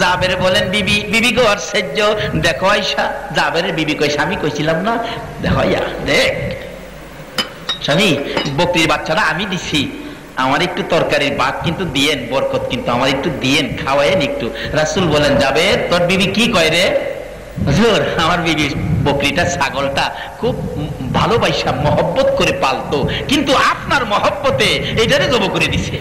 জাবের বলেন, বিবি বিবি গো, আর সেজ্জ দেখো জাবের বিবি কই স্বামী কইছিলাম না? দেখো, ইয়া, দেখ। স্বামী, বকরির বাচ্চাটা আমি দিছি। আমার একটু তরকারির ভাগ কিন্তু দিয়েন, বরকত কিন্তু আমার একটু দিয়েন, খাওয়ায়েন একটু। রাসুল বলেন যাবে তোর বিবি কি কয় রে? হুজুর, আমার বিবি বকরিটা, ছাগলটা খুব ভালোবাসা, মহব্বত করে পালতো। কিন্তু আপনার মহব্বতে এটারে জব করে দিছে।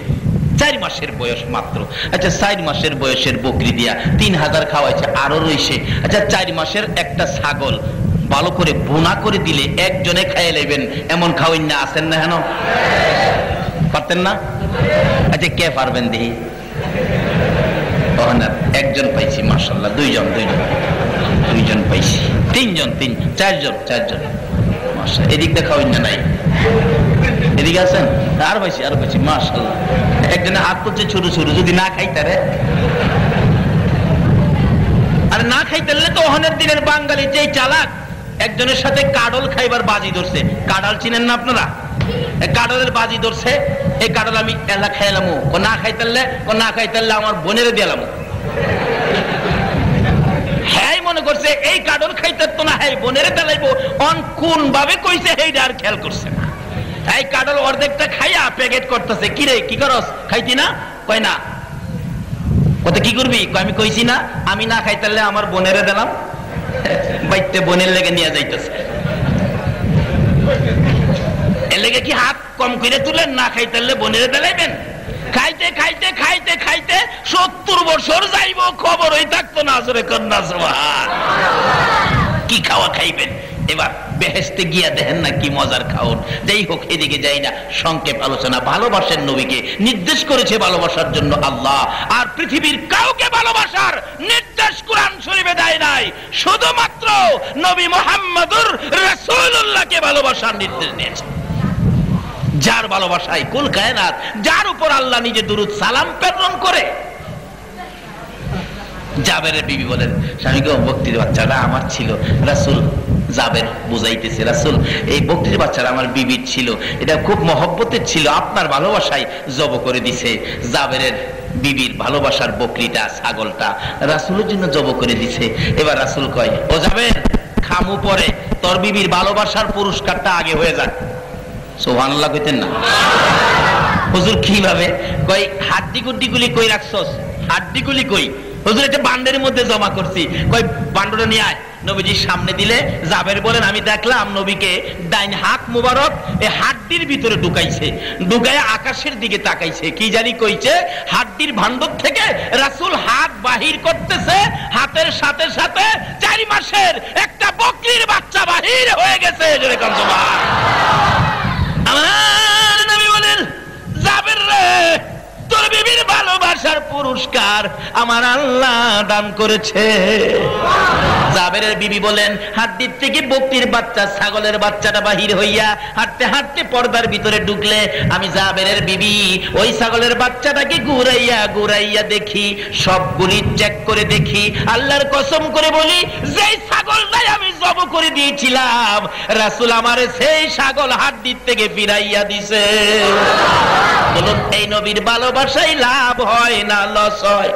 চার মাসের বয়স মাত্র। আচ্ছা চার মাসের বয়সের বকরি দিয়া তিন হাজার খাওয়াইছে, আরও রয়েছে আচ্ছা চার মাসের একটা ছাগল ভালো করে বোনা করে দিলে একজনে খাইয়ে নেবেন এমন খাওয়াই না আসেন না হেন? পারতেন না? আচ্ছা কে পারবেন না একজন পাইছি মার্শাল্লাহ দুইজন দুইজন। দুইজন পাইছি। তিনজন, তিন, চারজন চারজন। মার্শাল এদিক দেখাওই না নাই? এদিকে আছেন? আর পাইছি আর পাইছি মার্শাল্লাহ একজনে হাত করছে ছোট ছোট যদি না খাইতারে। আর না খাইতে তো ওহনের দিনের বাঙালি যেই চালাক, একজনের সাথে কাডল খাইবার বাজি ধরছে। কাডাল চিনেন না আপনারা? কাডলের বাজি ধরছে এই কাডল আমি এলা খাইলাম। ও না খাইতারলে ও না খাইতারলে আমার বোনের দিলাম। হ্যাঁ মনে করছে, এই কাডল খাইতে তো না হ্যাঁ বোনের দেলাইবো অন কোন ভাবে কইছে এইটা আর খেয়াল করছে না। এই কাডল অর্ধেকটা খাইয়া প্যাকেট করতেছে। কি রে, কি করস? খাইতি না? কয় না। কত কি করবি? আমি কইছি না, আমি না খাইতারলে আমার বোনেরে দিলাম। বাইতে বোনের লেগে নিয়ে যাইতেছে। কি হাত কম করে তুলেন? না খাইতারলে বোনেরে দিলাইবেন? খাইতে খাইতে খাইতে খাইতে সত্তর বছর যাইব খবর হই থাকতো না আসলে কন্যা। কি খাওয়া খাইবেন? এবার বেহেস্তে গিয়া দেখেন না কি মজার খাওন। যাই হোক, এদিকে যাই না, সংক্ষেপ আলোচনা। ভালোবাসেন নবীকে, নির্দেশ করেছে ভালোবাসার জন্য আল্লাহ। আর পৃথিবীর কাউকে ভালোবাসার নির্দেশ কোরআন শরীফে দেয় নাই। শুধুমাত্র নবী মোহাম্মদুর রাসূলুল্লাহকে ভালোবাসার নির্দেশ দিয়েছে। যার ভালোবাসায় কুল কায়নাত, যার উপর আল্লাহ নিজে দুরুদ সালাম প্রেরণ করে। জাবেরের বিবি বলেন স্বামীকে বক্তির বাচ্চাটা আমার ছিল। রাসুল জাবের বুঝাইতেছে রাসুল। এই বক্তির বাচ্চাটা আমার বিবির ছিল। এটা খুব মহব্বতের ছিল, আপনার ভালোবাসায় জব করে দিছে। জাবেরের বিবির ভালোবাসার বকরিটা, ছাগলটা রাসুলের জন্য জব করে দিছে। এবার রাসুল কয়, ও যাবেন খামু পরে তোর বিবির ভালোবাসার পুরস্কারটা আগে হয়ে যাক। সোহানুল্লাহ কইতেন না। হুজুর কীভাবে? কই হাড্ডি গুড্ডি গুলি কই রাখছস? হাড্ডি গুলি কই? হুজুর এটা বান্ডের মধ্যে জমা করছি। কই, বান্ডটা নিয়ে আয়। নবীজির সামনে দিলে জাবের বলেন, আমি দেখলাম নবীকে ডাইন হাত মুবারক এই হাড্ডির ভিতরে ঢুকাইছে। ঢুকায় আকাশের দিকে তাকাইছে। কি জানি কইছে, হাড্ডির ভান্ডর থেকে রাসূল হাত বাহির করতেছে। হাতের সাথে সাথে চার মাসের একটা বকরির বাচ্চা বাহির হয়ে গেছে জোরে কান আমার নবী বলেন যাবেন রে তোর বিবির ভালোবাসার পুরস্কার আমার আল্লাহ দান করেছে। জাবেরের বিবি বলেন হাড্ডির থেকে বক্তির বাচ্চা, ছাগলের বাচ্চাটা বাহির হইয়া হাঁটতে হাঁটতে পর্দার ভিতরে ঢুকলে, আমি জাবেরের বিবি, ওই ছাগলের বাচ্চাটাকে ঘুরাইয়া ঘুরাইয়া দেখি, সবগুলি চেক করে দেখি, আল্লাহর কসম করে বলি, যেই ছাগলটাই আমি জব করে দিয়েছিলাম, রাসুল আমারে সেই ছাগল হাড্ডির থেকে ফিরাইয়া দিছে। বলুন, এই নবীর ভালোবাসাই লাভ হয় না লস হয়?